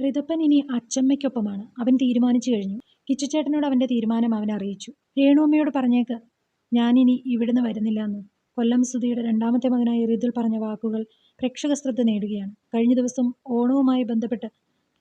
ഋതപ്പൻ ഇനി അച്ചമ്മയ്ക്കൊപ്പമാണ്. അവൻ തീരുമാനിച്ചു കഴിഞ്ഞു. കിച്ചുചേട്ടനോട് അവന്റെ തീരുമാനം അവൻ അറിയിച്ചു. രേണുമ്മയോട് പറഞ്ഞേക്ക് ഞാനിനി ഇവിടുന്ന് വരുന്നില്ല എന്ന് കൊല്ലം സുധിയുടെ രണ്ടാമത്തെ മകനായ ഋതുൽ പറഞ്ഞ വാക്കുകൾ പ്രേക്ഷക ശ്രദ്ധ നേടുകയാണ്. കഴിഞ്ഞ ദിവസം ഓണവുമായി ബന്ധപ്പെട്ട്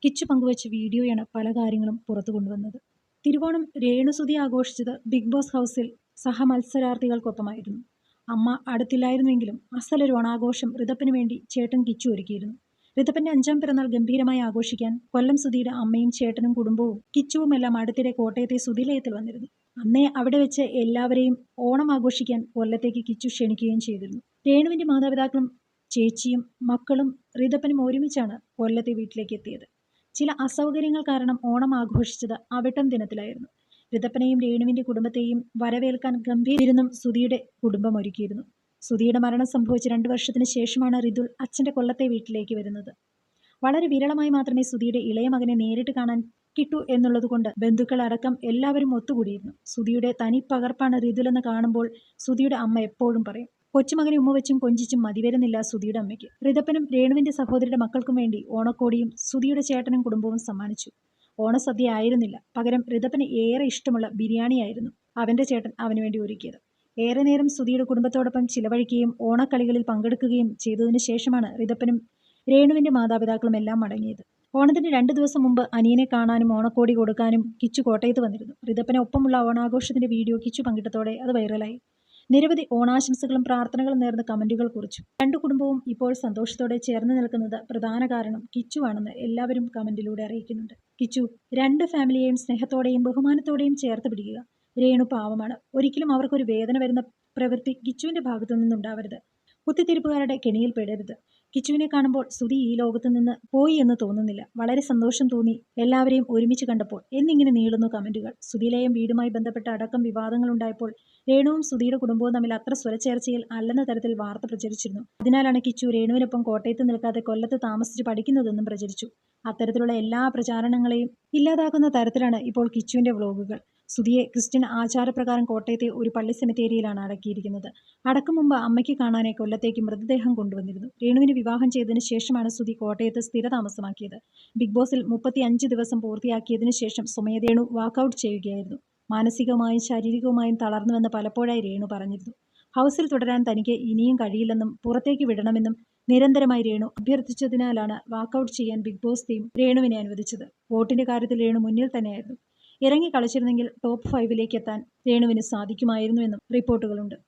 കിച്ചു പങ്കുവച്ച വീഡിയോയാണ് പല കാര്യങ്ങളും പുറത്തു കൊണ്ടുവന്നത്. തിരുവോണം രേണുസുതി ആഘോഷിച്ചത് ബിഗ് ബോസ് ഹൗസിൽ സഹമത്സരാർത്ഥികൾക്കൊപ്പമായിരുന്നു. അമ്മ അടുത്തില്ലായിരുന്നുവെങ്കിലും അസലൊരു ഓണാഘോഷം ഋതപ്പിന് വേണ്ടി ചേട്ടൻ കിച്ചു ഒരുക്കിയിരുന്നു. ഋതപ്പന്റെ അഞ്ചാം പിറന്നാൾ ഗംഭീരമായി ആഘോഷിക്കാൻ കൊല്ലം സുധിയുടെ അമ്മയും ചേട്ടനും കുടുംബവും കിച്ചുവുമെല്ലാം അടുത്തിടെ കോട്ടയത്തെ സുധിലയത്തിൽ വന്നിരുന്നു. അന്നേ അവിടെ വെച്ച് എല്ലാവരെയും ഓണം ആഘോഷിക്കാൻ കൊല്ലത്തേക്ക് കിച്ചു ക്ഷണിക്കുകയും ചെയ്തിരുന്നു. രേണുവിന്റെ മാതാപിതാക്കളും ചേച്ചിയും മക്കളും ഋതപ്പനും ഒരുമിച്ചാണ് കൊല്ലത്തെ വീട്ടിലേക്ക് എത്തിയത്. ചില അസൗകര്യങ്ങൾ കാരണം ഓണം ആഘോഷിച്ചത് അവിട്ടം ദിനത്തിലായിരുന്നു. ഋതപ്പനെയും രേണുവിന്റെ കുടുംബത്തെയും വരവേൽക്കാൻ ഗംഭീരനും സുധിയുടെ കുടുംബം ഒരുക്കിയിരുന്നു. സുധിയുടെ മരണം സംഭവിച്ച രണ്ടു വർഷത്തിന് ശേഷമാണ് റിതുൽ അച്ഛന്റെ കൊല്ലത്തെ വീട്ടിലേക്ക് വരുന്നത്. വളരെ വിരളമായി മാത്രമേ സുധിയുടെ ഇളയ മകനെ നേരിട്ട് കാണാൻ കിട്ടൂ എന്നുള്ളതുകൊണ്ട് ബന്ധുക്കൾ അടക്കം എല്ലാവരും ഒത്തുകൂടിയിരുന്നു. സുധിയുടെ തനി പകർപ്പാണ് റിതുലെന്ന് കാണുമ്പോൾ സുധിയുടെ അമ്മ എപ്പോഴും പറയും കൊച്ചുമകനെ ഉമ്മ വെച്ചും കൊഞ്ചിച്ചും മതിവരുന്നില്ല സുധിയുടെ അമ്മയ്ക്ക്. റിതപ്പനും രേണുവിന്റെ സഹോദരിയുടെ മക്കൾക്കും വേണ്ടി ഓണക്കോടിയും സുധിയുടെ ചേട്ടനും കുടുംബവും സമ്മാനിച്ചു. ഓണസദ്യ ആയിരുന്നില്ല. പകരം റിതപ്പന് ഏറെ ഇഷ്ടമുള്ള ബിരിയാണിയായിരുന്നു അവന്റെ ചേട്ടൻ അവന് വേണ്ടി ഒരുക്കിയത്. ഏറെ നേരം സുധിയുടെ കുടുംബത്തോടൊപ്പം ചിലവഴിക്കുകയും ഓണക്കളികളിൽ പങ്കെടുക്കുകയും ചെയ്തതിനു ശേഷമാണ് റിതപ്പനും രേണുവിന്റെ മാതാപിതാക്കളും എല്ലാം മടങ്ങിയത്. ഓണത്തിന് രണ്ടു ദിവസം മുമ്പ് അനിയനെ കാണാനും ഓണക്കോടി കൊടുക്കാനും കിച്ചു കോട്ടയത്ത് വന്നിരുന്നു. റിതപ്പനെ ഒപ്പമുള്ള ഓണാഘോഷത്തിന്റെ വീഡിയോ കിച്ചു പങ്കിട്ടതോടെ അത് വൈറലായി. നിരവധി ഓണാശംസകളും പ്രാർത്ഥനകളും നേർന്ന് കമന്റുകൾ കുറിച്ചു. രണ്ടു കുടുംബവും ഇപ്പോൾ സന്തോഷത്തോടെ ചേർന്ന് നിൽക്കുന്നത് പ്രധാന കാരണം കിച്ചു ആണെന്ന് എല്ലാവരും കമന്റിലൂടെ അറിയിക്കുന്നുണ്ട്. കിച്ചു രണ്ട് ഫാമിലിയെയും സ്നേഹത്തോടെയും ബഹുമാനത്തോടെയും ചേർത്ത് പിടിക്കുക. രേണു പാവമാണ്. ഒരിക്കലും അവർക്കൊരു വേദന വരുന്ന പ്രവൃത്തി കിച്ചുവിന്റെ ഭാഗത്തു നിന്നുണ്ടാവരുത്. കുത്തിത്തിരിപ്പുകാരുടെ കെണിയിൽ പെടരുത്. കിച്ചുവിനെ കാണുമ്പോൾ സ്തുതി ഈ ലോകത്ത് നിന്ന് പോയി എന്ന് തോന്നുന്നില്ല. വളരെ സന്തോഷം തോന്നി എല്ലാവരെയും ഒരുമിച്ച് കണ്ടപ്പോൾ. എന്നിങ്ങനെ നീളുന്നു കമന്റുകൾ. സുധിലയം വീടുമായി ബന്ധപ്പെട്ട അടക്കം വിവാദങ്ങൾ ഉണ്ടായപ്പോൾ രേണുവും സുധിയുടെ കുടുംബവും തമ്മിൽ അത്ര സ്വരച്ചേർച്ചയിൽ അല്ലെന്ന തരത്തിൽ വാർത്ത പ്രചരിച്ചിരുന്നു. അതിനാലാണ് കിച്ചു രേണുവിനൊപ്പം കോട്ടയത്ത് നിൽക്കാതെ കൊല്ലത്ത് താമസിച്ച് പഠിക്കുന്നതെന്നും പ്രചരിച്ചു. അത്തരത്തിലുള്ള എല്ലാ പ്രചാരണങ്ങളെയും ഇല്ലാതാക്കുന്ന തരത്തിലാണ് ഇപ്പോൾ കിച്ചുവിന്റെ വ്ലോഗുകൾ സുധിയെ ക്രിസ്ത്യൻ ആചാരപ്രകാരം കോട്ടയത്തെ ഒരു പള്ളി സെമിത്തേരിയിലാണ് അടക്കിയിരിക്കുന്നത്. അടക്കം മുമ്പ് അമ്മയ്ക്ക് കാണാനായി കൊല്ലത്തേക്ക് മൃതദേഹം കൊണ്ടുവന്നിരുന്നു. രേണുവിന് വിവാഹം ചെയ്തതിനു ശേഷമാണ് സുധി കോട്ടയത്ത് സ്ഥിരതാമസമാക്കിയത്. ബിഗ് ബോസിൽ മുപ്പത്തി അഞ്ച് ദിവസം പൂർത്തിയാക്കിയതിനു ശേഷം സുമയ രേണു വാക്കൌട്ട് ചെയ്യുകയായിരുന്നു. മാനസികവുമായും ശാരീരികവുമായും തളർന്നുവെന്ന് പലപ്പോഴായി രേണു പറഞ്ഞിരുന്നു. ഹൗസിൽ തുടരാൻ തനിക്ക് ഇനിയും കഴിയില്ലെന്നും പുറത്തേക്ക് വിടണമെന്നും നിരന്തരമായി രേണു അഭ്യർത്ഥിച്ചതിനാലാണ് വാക്കൌട്ട് ചെയ്യാൻ ബിഗ് ബോസ് ടീം രേണുവിനെ അനുവദിച്ചത്. വോട്ടിന്റെ കാര്യത്തിൽ രേണു മുന്നിൽ തന്നെയായിരുന്നു. ഇറങ്ങി കളിച്ചിരുന്നെങ്കിൽ ടോപ്പ് ഫൈവിലേക്ക് എത്താൻ രേണുവിന് സാധിക്കുമായിരുന്നുവെന്നും റിപ്പോർട്ടുകളുണ്ട്.